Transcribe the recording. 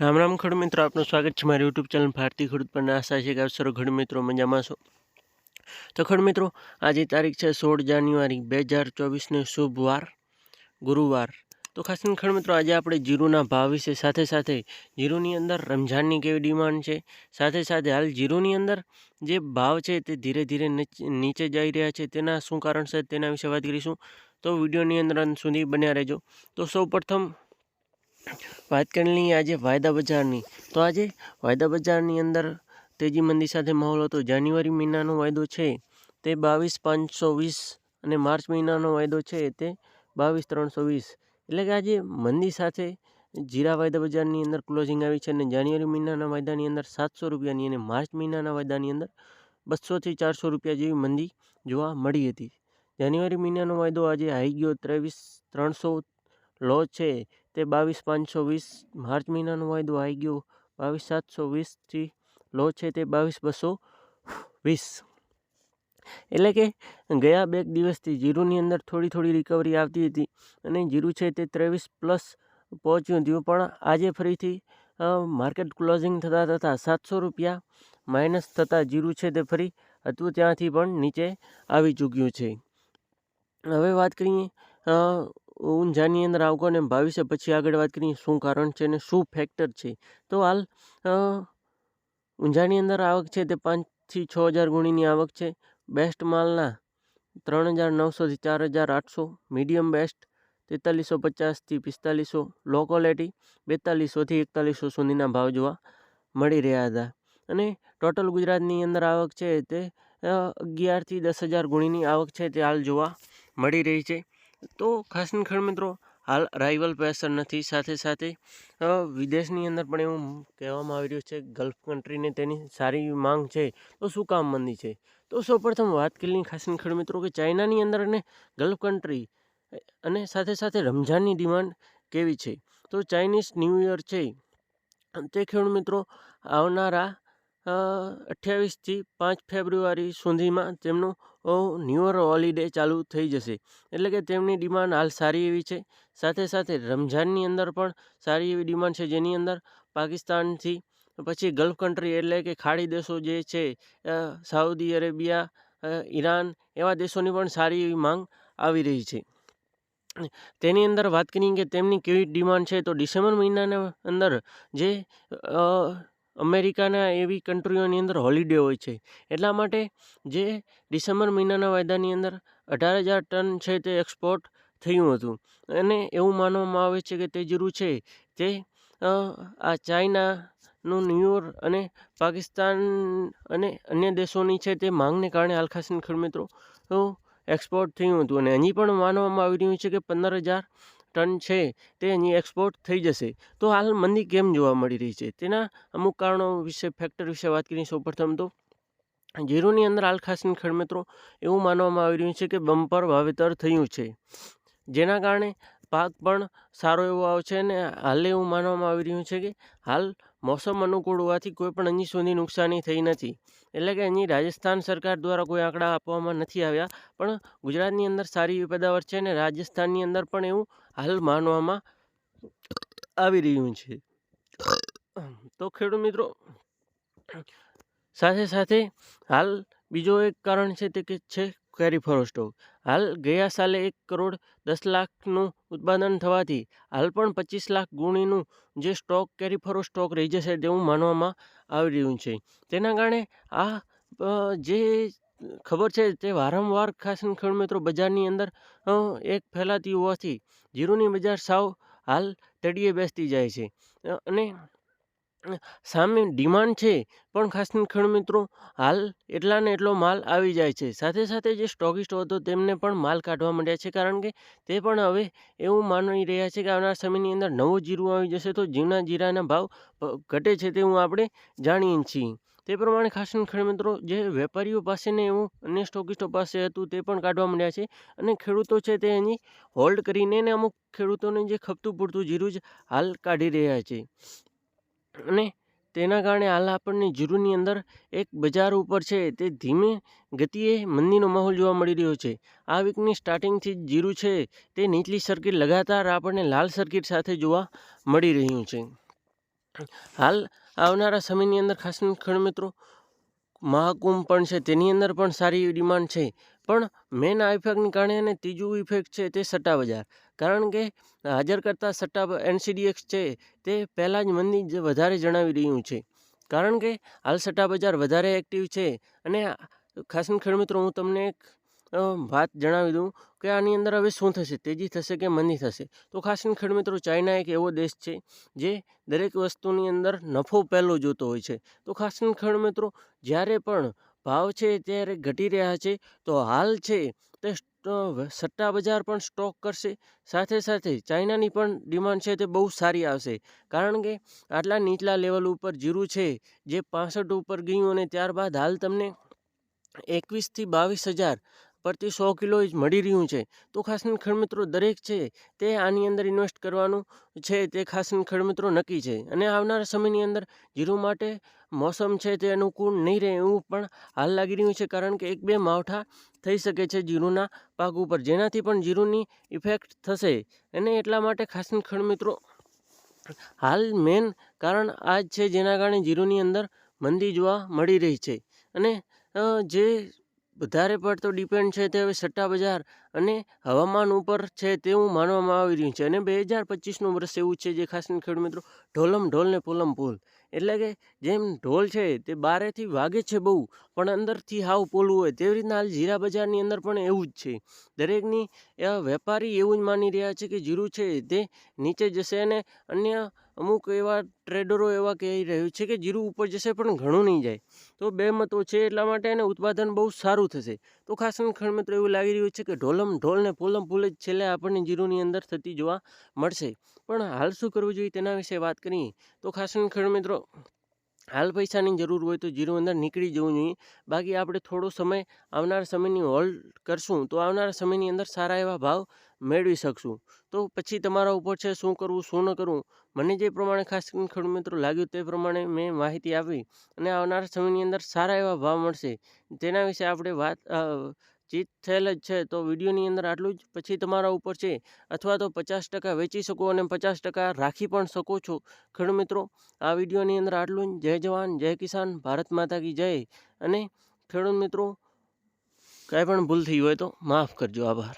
રામ રામ ખેડૂત મિત્રો, આપનું સ્વાગત છે મારી યુટ્યુબ ચેનલ ભારતી ખેડૂત પર આશા છે કે આપ ખેડૂત મિત્રો મજામાં છો. તો ખેડૂત મિત્રો, આજે તારીખ છે સોળ જાન્યુઆરી બે હજાર ચોવીસને શુભ વાર ગુરુવાર. તો ખાસ કરીને ખેડૂત મિત્રો, આજે આપણે જીરુના ભાવ વિશે સાથે સાથે જીરુની અંદર રમઝાનની કેવી ડિમાન્ડ છે, સાથે સાથે હાલ જીરુની અંદર જે ભાવ છે તે ધીરે ધીરે નીચે જઈ રહ્યા છે, તેના શું કારણ છે તેના વિશે વાત કરીશું. તો વિડીયોની અંદર સુધી બન્યા રહેજો. તો સૌ પ્રથમ વાત કરેલી આજે વાયદા બજારની. તો આજે વાયદા બજારની અંદર તેજી મંદી સાથે માહોલ હતો. જાન્યુઆરી મહિનાનો વાયદો છે તે બાવીસ પાંચસો વીસ અને માર્ચ મહિનાનો વાયદો છે તે બાવીસ ત્રણસો વીસ. એટલે કે આજે મંદી સાથે જીરા વાયદા બજારની અંદર ક્લોઝિંગ આવી છે અને જાન્યુઆરી મહિનાના વાયદાની અંદર સાતસો રૂપિયાની અને માર્ચ મહિનાના વાયદાની અંદર બસોથી ચારસો રૂપિયા જેવી મંદી જોવા મળી હતી. જાન્યુઆરી મહિનાનો વાયદો આજે આવી ગયો ત્રેવીસ ત્રણસો લો છે તે બાવીસ પાંચસો વીસ માર્ચ મહિનાનો વાયદો આવી ગયો. બાવીસ સાતસો વીસથી લો છે તે બાવીસ બસો વીસ. એટલે કે ગયા બે દિવસથી જીરુની અંદર થોડી થોડી રિકવરી આવતી હતી અને જીરું છે તે ત્રેવીસ પ્લસ પહોંચ્યું હતું. પણ આજે ફરીથી માર્કેટ ક્લોઝિંગ થતાં થતાં સાતસો રૂપિયા માઇનસ થતાં જીરું છે તે ફરી હતું ત્યાંથી પણ નીચે આવી ચૂક્યું છે. હવે વાત કરીએ ઊંઝાની અંદર આવકો અને બાવીસે પછી આગળ વાત કરીએ, શું કારણ છે અને શું ફેક્ટર છે? તો હાલ ઊંઝાની અંદર આવક છે તે પાંચથી છ હજાર ગુણીની આવક છે. બેસ્ટ માલના ત્રણ હજાર નવસોથી ચાર હજાર આઠસો મીડિયમ બેસ્ટ તેતાલીસો પચાસથી પિસ્તાલીસો લો ક્વોલિટી બેતાલીસોથી એકતાલીસો સુધીના ભાવ જોવા મળી રહ્યા હતા. અને ટોટલ ગુજરાતની અંદર આવક છે તે અગિયારથી દસ હજાર ગુણીની આવક છે તે હાલ જોવા મળી રહી છે. તો ખાસ કરીને મિત્રો, હાલ રાઇવલ પ્રેશર નથી. સાથે સાથે વિદેશની અંદર પણ એવું કહેવામાં આવી રહ્યું છે ગલ્ફ કન્ટ્રીને તેની સારી માંગ છે, તો શું કામ મંદી છે? તો સૌપ્રથમ વાત કરી ખાસ કરીને મિત્રો કે ચાઇનાની અંદર અને ગલ્ફ કન્ટ્રી અને સાથે સાથે રમઝાનની ડિમાન્ડ કેવી છે? તો ચાઇનીઝ ન્યૂ યર છે. તે ખેડૂત મિત્રો, આવનારા અઠ્યાવીસથી પાંચ ફેબ્રુઆરી સુધીમાં તેમનું ન્યૂ યર હોલિડે ચાલુ થઈ જશે. એટલે કે તેમની ડિમાન્ડ હાલ સારી એવી છે. સાથે સાથે રમઝાનની અંદર પણ સારી એવી ડિમાન્ડ છે જેની અંદર પાકિસ્તાનથી પછી ગલ્ફ કન્ટ્રી એટલે કે ખાડી દેશો જે છે સાઉદી અરેબિયા ઈરાન એવા દેશોની પણ સારી એવી માંગ આવી રહી છે. તેની અંદર વાત કરીએ કે તેમની કેવી ડિમાન્ડ છે તો ડિસેમ્બર મહિનાના અંદર જે અમેરિકાના એવી કન્ટ્રીઓની અંદર હોલિડે હોય છે. એટલા માટે જે ડિસેમ્બર મહિનાના વાયદાની અંદર અઢાર હજાર ટન છે તે એક્સપોર્ટ થયું હતું. અને એવું માનવામાં આવે છે કે તે જીરું છે તે આ ચાઇનાનું ન્યૂ અને પાકિસ્તાન અને અન્ય દેશોની છે તે માંગને કારણે હાલ ખાસ ખેડૂત મિત્રો એક્સપોર્ટ થયું હતું. અને હજી પણ માનવામાં આવી રહ્યું છે કે પંદર હજાર ટન છે તે અહીં એક્સપોર્ટ થઈ જશે. તો હાલ મંદી કેમ જોવા મળી રહી છે? તેના અમુક કારણો વિશે ફેક્ટર વિશે વાત કરીએ સૌપ્રથમ તો, જીરુની અંદર હાલ ખાસ મિત્રો, એવું માનવામાં આવી રહ્યું છે કે બમ્પર વાવેતર થયું છે. જેના કારણે પાક પણ સારો એવો આવશે અને હાલ એવું માનવામાં આવી રહ્યું છે કે હાલ મોસમ અનુકૂળ હોવાથી કોઈ પણ અહીં સુધી નુકસાની થઈ નથી. એટલે કે અહીં રાજસ્થાન સરકાર દ્વારા કોઈ આંકડા આપવામાં નથી આવ્યા, પણ ગુજરાતની અંદર સારી એવી પેદાવાર છે અને રાજસ્થાનની અંદર પણ એવું હાલ માનવામાં આવી રહ્યું છે. તો ખેડૂત મિત્રો, સાથે સાથે હાલ બીજો એક કારણ છે તે કે છે કેરી ફરો સ્ટોક. હાલ ગયા સાલે એક કરોડ દસ લાખનું ઉત્પાદન થવાથી હાલ પણ પચીસ લાખ ગુણીનું જે સ્ટોક કેરી ફરો સ્ટોક રહી જશે તેવું માનવામાં આવી રહ્યું છે. તેના કારણે આ જે ખબર છે તે વારંવાર ખાસ ખેડૂત મિત્રો બજારની અંદર એક ફેલાતી હોવાથી જીરુની બજાર સાવ હાલ તળિયે બેસતી જાય છે. અને સામે ડિમાન્ડ છે, પણ ખાસ ખેડ મિત્રો, હાલ એટલા ને એટલો માલ આવી જાય છે. સાથે સાથે જે સ્ટોકિસ્ટો હતો તેમને પણ માલ કાઢવા માંડ્યા છે, કારણ કે તે પણ હવે એવું માની રહ્યા છે કે આવનાર સમયની અંદર નવું જીરું આવી જશે તો જીવના જીરાના ભાવ ઘટે છે તેવું આપણે જાણીએ છીએ. તે પ્રમાણે ખાસ ખેડ મિત્રો, જે વેપારીઓ પાસેને એવું અન્ય સ્ટોકિસ્ટો પાસે હતું તે પણ કાઢવા માંડ્યા છે અને ખેડૂતો છે તે એની હોલ્ડ કરીને અમુક ખેડૂતોને જે ખપતું પૂરતું જીરું જ હાલ કાઢી રહ્યા છે. અને તેના કારણે હાલ આપણને જીરુની અંદર એક બજાર ઉપર છે તે ધીમે ગતિએ મંદીનો માહોલ જોવા મળી રહ્યો છે. આ વીકની સ્ટાર્ટિંગથી જ જીરું છે તે નીચલી સર્કિટ લગાતાર આપણને લાલ સર્કિટ સાથે જોવા મળી રહ્યું છે. હાલ આવનારા સમયની અંદર ખાસ ખણ મિત્રો મહાકુંભ પણ છે, તેની અંદર પણ સારી ડિમાન્ડ છે. પણ મેન આ ઇફેક્ટને કારણે અને ત્રીજું ઇફેક્ટ છે તે સટ્ટા બજાર. કારણ કે હાજર કરતાં સટ્ટા એનસીડીએક્સ છે તે પહેલાં જ મંદી વધારે જણાવી રહ્યું છે. કારણ કે હાલ સટ્ટા બજાર વધારે એક્ટિવ છે અને ખાસ ખેડૂત મિત્રો, હું તમને એક વાત જણાવી દઉં કે આની અંદર હવે શું થશે? તેજી થશે કે મંદી થશે? તો ખાસ કરીને ખેડૂત મિત્રો, ચાઇના એક એવો દેશ છે જે દરેક વસ્તુની અંદર નફો પહેલો જોતો હોય છે. તો ખાસ કરીને ખેડૂત મિત્રો, જ્યારે પણ ભાવ છે ત્યારે ઘટી રહ્યા છે, તો હાલ છે તે સટ્ટા બજાર પણ સ્ટોક કરશે. સાથે સાથે ચાઇનાની પણ ડિમાન્ડ છે તે બહુ સારી આવશે. કારણ કે આટલા નીચલા લેવલ ઉપર જીરું છે જે પાસઠ ઉપર ગયું અને ત્યારબાદ હાલ તમને એકવીસથી બાવીસ હજાર પ્રતિ સો કિલો જ મળી રહ્યું છે. તો ખાસની ખેડમિત્રો દરેક છે તે આની અંદર ઇન્વેસ્ટ કરવાનું છે તે ખાસ ખેડમિત્રો નક્કી છે. અને આવનારા સમયની અંદર જીરું માટે મોસમ છે તે અનુકૂળ નહીં રહે એવું પણ હાલ લાગી રહ્યું છે. કારણ કે એક બે માવઠા થઈ શકે છે જીરુંના પાક ઉપર, જેનાથી પણ જીરુંની ઇફેક્ટ થશે. અને એટલા માટે ખાસ ખેડમિત્રો હાલ મેન કારણ આ જ છે જેના કારણે જીરુંની અંદર મંદી જોવા મળી રહી છે. અને જે વધારે પડતો ડિપેન્ડ છે તે હવે સટ્ટા બજાર અને હવામાન ઉપર છે તેવું માનવામાં આવી રહ્યું છે. અને બે હજાર પચીસનું વર્ષ એવું છે જે ખાસ ખેડૂત મિત્રો ઢોલમ ઢોલ ને પોલમ પોલ. એટલે કે જેમ ઢોલ છે તે બારેથી વાગે છે બહુ, પણ અંદરથી હાવ પોલું હોય. તેવી રીતના હાલ જીરા બજારની અંદર પણ એવું જ છે. દરેકની વેપારી એવું જ માની રહ્યા છે કે જીરું છે તે નીચે જશે અને અન્ય અમુક એવા ટ્રેડરો એવા કહી રહ્યું છે કે જીરું ઉપર જશે પણ ઘણું નહીં જાય. તો બે મતો છે, એટલા માટે એને ઉત્પાદન બહુ સારું થશે. તો ખાસ ખંડ મિત્રો, એવું લાગી રહ્યું છે કે ઢોલમ ઢોલ ને પોલમ પોલ જ છેલ્લે આપણને જીરુની અંદર થતી જોવા મળશે. પણ હાલ શું કરવું જોઈએ તેના વિશે વાત કરીએ. તો ખાસ ખંડ મિત્રો, હાલ પૈસાની જરૂર હોય તો જીરું અંદર નીકળી જવું જોઈએ. બાકી આપણે થોડો સમય, આવનાર સમયની હોલ્ડ કરશું તો આવનારા સમયની અંદર સારા એવા ભાવ મેળવી શકશું. તો પછી તમારા ઉપર છે, શું કરવું, શું ન કરવું? મને જે પ્રમાણે ખાસ કરીને ખેડૂત મિત્રો લાગ્યું તે પ્રમાણે મેં માહિતી આપી અને આવનારા સમયની અંદર સારા એવા ભાવ મળશે. તેના વિશે આપણે વાત ચિત થયેલ જ છે. તો વિડીયોની અંદર આટલું જ. પછી તમારા ઉપર છે, અથવા તો પચાસ ટકા વેચી શકો અને પચાસ ટકા રાખી પણ શકો છો. ખેડૂત મિત્રો, આ વિડીયોની અંદર આટલું જ. જય જવાન, જય કિસાન, ભારત માતા કી જય. અને ખેડૂત મિત્રો, કાંઈ પણ ભૂલ થઈ હોય તો માફ કરજો. આભાર.